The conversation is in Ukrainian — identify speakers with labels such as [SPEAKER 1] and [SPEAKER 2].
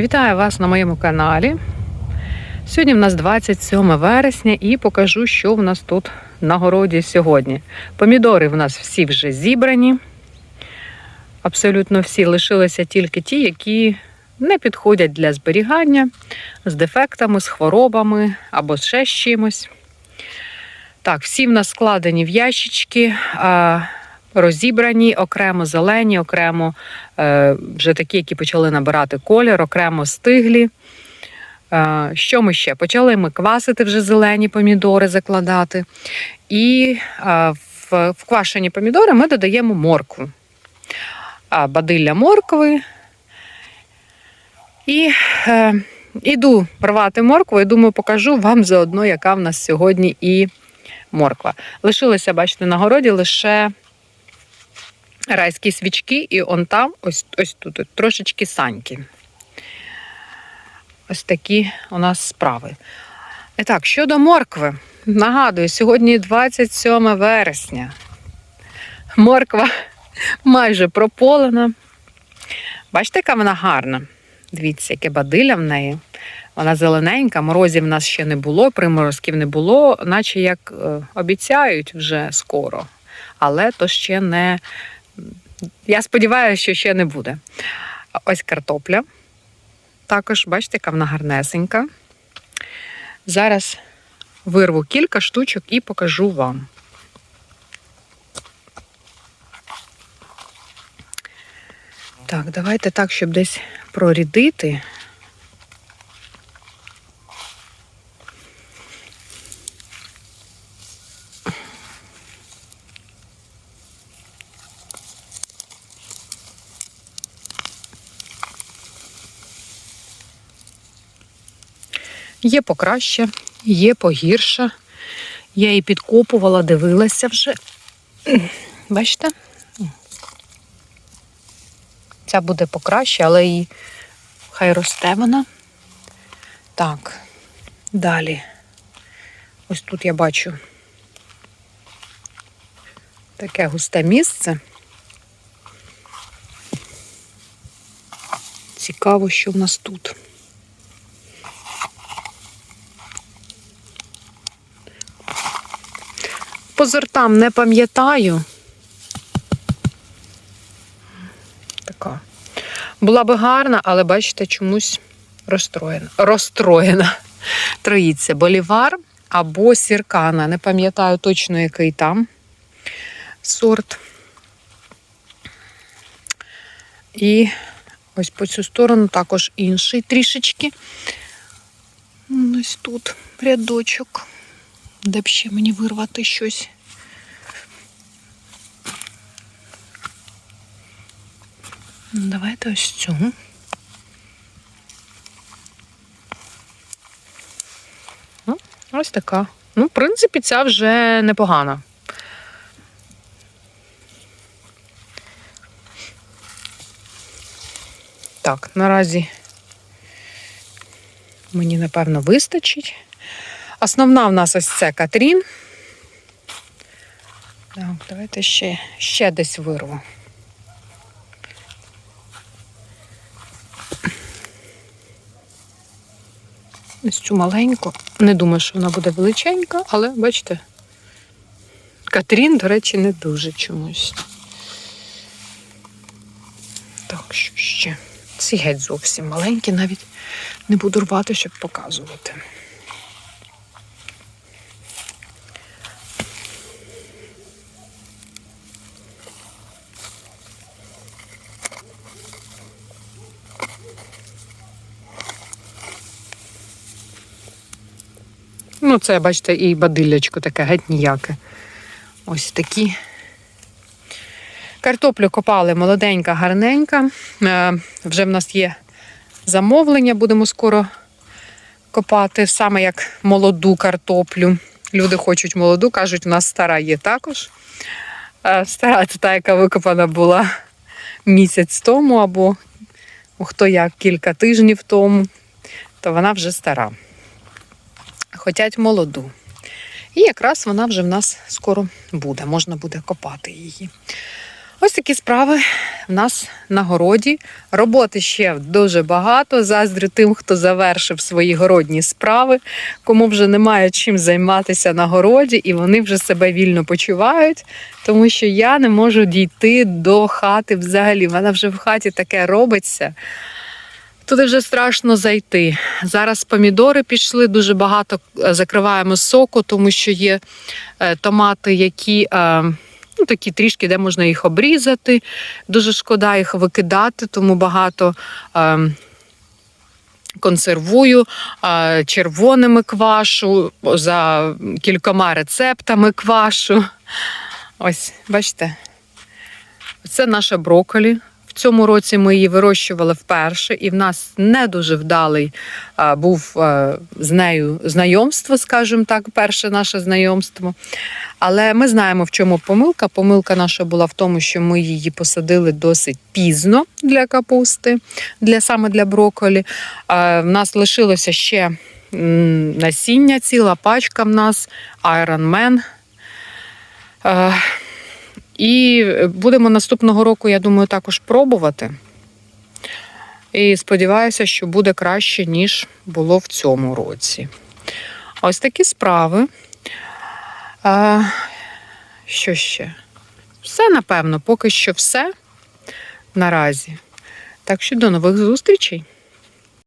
[SPEAKER 1] Вітаю вас на моєму каналі. Сьогодні в нас 27 вересня і покажу, що в нас тут на городі сьогодні. Помідори в нас всі вже зібрані. Абсолютно всі лишилися тільки ті, які не підходять для зберігання з дефектами, з хворобами або ще з чимось. Так, всі в нас складені в ящички, розібрані, окремо зелені, окремо е, вже такі, які почали набирати колір, окремо стиглі. Е, Що ми ще? Почали ми квасити вже зелені помідори закладати. І е, в, в квашені помідори ми додаємо моркву. А, Бадилля моркви. І е, іду рвати моркву і думаю, покажу вам заодно, яка в нас сьогодні і морква. Лишилося, бачите, на городі лише райські свічки, і он там, ось, ось тут, трошечки саньки. Ось такі у нас справи. І так, щодо моркви, нагадую, сьогодні 27 вересня. Морква майже прополена. Бачите, яка вона гарна? Дивіться, яке бадилля в неї. Вона зелененька, морозів в нас ще не було, приморозків не було, наче як е, обіцяють вже скоро. Але то ще не. Я сподіваюся, що ще не буде. Ось картопля. Також, бачите, яка вона гарнесенька. Зараз вирву кілька штучок і покажу вам. Так, давайте так, щоб десь прорідити. Є покраще, є погірше. Я її підкопувала, дивилася вже. Бачите? Ця буде покраще, але і хай росте вона. Так, далі. Ось тут я бачу таке густе місце. Цікаво, що в нас тут. По сортам не пам'ятаю. Така. Була би гарна, але бачите, чомусь розстроєна. Розстроєна. Троїться болівар або сіркана. Не пам'ятаю точно, який там сорт. І ось по цю сторону також інший трішечки. Ось тут рядочок. Де б ще мені вирвати щось. Ну, Давайте ось цю. Ну, Ось така. Ну, в принципі, ця вже непогана. Так, наразі мені, напевно, вистачить. Основна в нас ось це Катрін. Так, давайте ще, ще десь вирву. Ось цю маленьку. Не думаю, що вона буде величенька, але бачите, Катрін, до речі, не дуже чомусь. Так, що ще? Ці геть зовсім маленькі, навіть не буду рвати, щоб показувати. Ну, це, бачите, і бадиллячко таке геть ніяке. Ось такі. Картоплю копали молоденька, гарненька. Е, вже в нас є замовлення, будемо скоро копати, саме як молоду картоплю. Люди хочуть молоду, кажуть, у нас стара є також. Е, Стара це та, яка викопана була місяць тому, або хто як кілька тижнів тому, то вона вже стара хотять молоду. І якраз вона вже в нас скоро буде, можна буде копати її. Ось такі справи в нас на городі. Роботи ще дуже багато. Заздрю тим, хто завершив свої городні справи, кому вже немає чим займатися на городі, і вони вже себе вільно почувають, тому що я не можу дійти до хати взагалі. В мене вже в хаті таке робиться. Туди вже страшно зайти. Зараз помідори пішли, дуже багато е, закриваємо соку, тому що є е, томати, які е, ну, такі трішки, де можна їх обрізати. Дуже шкода їх викидати, тому багато консервую червоними квашу, за кількома рецептами квашу. Ось, бачите, це наша брокколі. Цьому році ми її вирощували вперше, і в нас не дуже вдалий був з нею знайомство, скажімо так, перше наше знайомство. Але ми знаємо, в чому помилка. Помилка наша була в тому, що ми її посадили досить пізно для капусти, для саме для брокколі. В нас лишилося ще насіння, ціла пачка в нас Iron Man. Е, і будемо наступного року, я думаю, також пробувати. І сподіваюся, що буде краще, ніж було в цьому році. Ось такі справи. А, що ще? Все, напевно, поки що все наразі. Так що до нових зустрічей!